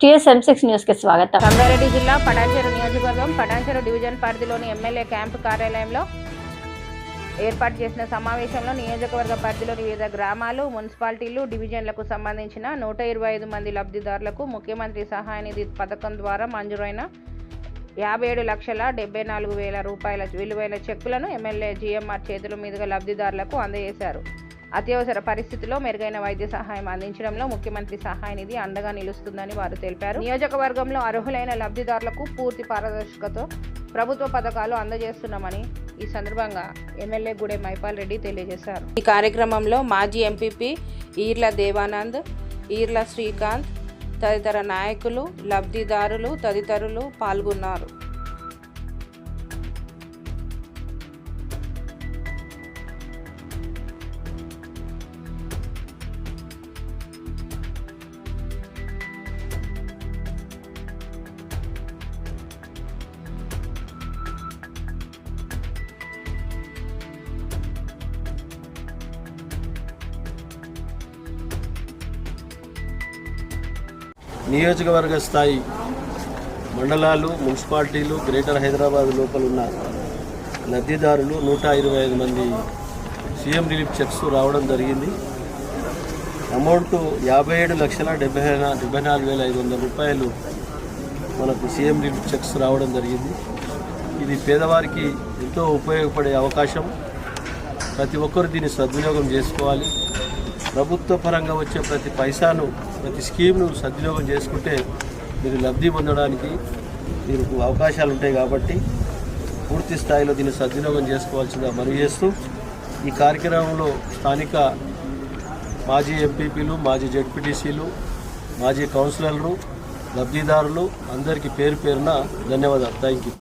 TSM six న్యూస్కి స్వాగతం. రంగారెడ్డి జిల్లా పటాన్చెరు నియోజకవర్గం పటాన్చెరు డివిజన్ పరిధిలోని ఎమ్మెల్యే క్యాంపు కార్యాలయంలో ఏర్పాటు చేసిన సమావేశంలో నియోజకవర్గ పరిధిలోని వివిధ గ్రామాలు మున్సిపాలిటీలు డివిజన్లకు సంబంధించిన నూట ఇరవై ఐదు మంది లబ్ధిదారులకు ముఖ్యమంత్రి సహాయ నిధి పథకం ద్వారా మంజూరైన యాభై ఏడు లక్షల డెబ్బై నాలుగు వేల రూపాయల విలువైన చెక్కులను ఎమ్మెల్యే జీఎంఆర్ చేతుల మీదుగా లబ్ధిదారులకు అందజేశారు. అత్యవసర పరిస్థితుల్లో మెరుగైన వైద్య సహాయం అందించడంలో ముఖ్యమంత్రి సహాయ నిధి అండగా నిలుస్తుందని వారు తెలిపారు. నియోజకవర్గంలో అర్హులైన లబ్ధిదారులకు పూర్తి పారదర్శకతో ప్రభుత్వ పథకాలు అందజేస్తున్నామని ఈ సందర్భంగా ఎమ్మెల్యే గుడే మైపాల్ రెడ్డి తెలియజేశారు. ఈ కార్యక్రమంలో మాజీ ఎంపీపీ ఈర్ల దేవానంద్ ఈర్ల శ్రీకాంత్ తదితర నాయకులు లబ్ధిదారులు తదితరులు పాల్గొన్నారు. నియోజకవర్గ స్థాయి మండలాలు మున్సిపాలిటీలు గ్రేటర్ హైదరాబాద్ లోపల ఉన్న లబ్ధిదారులు నూట ఇరవై ఐదు మంది సీఎం రిలీఫ్ చెక్స్ రావడం జరిగింది. అమౌంట్ యాభై ఏడు లక్షల డెబ్బై డెబ్బై నాలుగు వేల ఐదు వందల రూపాయలు మనకు సీఎం రిలీఫ్ చెక్స్ రావడం జరిగింది. ఇది పేదవారికి ఎంతో ఉపయోగపడే అవకాశం. ప్రతి ఒక్కరు దీన్ని సద్వినియోగం చేసుకోవాలి. ప్రభుత్వ పరంగా వచ్చే ప్రతి పైసాను ప్రతి స్కీమ్ను సద్వినియోగం చేసుకుంటే మీరు లబ్ధి పొందడానికి మీకు అవకాశాలు ఉంటాయి కాబట్టి పూర్తి స్థాయిలో దీన్ని సద్వినియోగం చేసుకోవాల్సిందిగా మనవి చేస్తూ ఈ కార్యక్రమంలో స్థానిక మాజీ ఎంపీపీలు మాజీ జడ్పీటీసీలు మాజీ కౌన్సిలర్లు లబ్ధిదారులు అందరికీ పేరు పేరున ధన్యవాదాలు. Thank you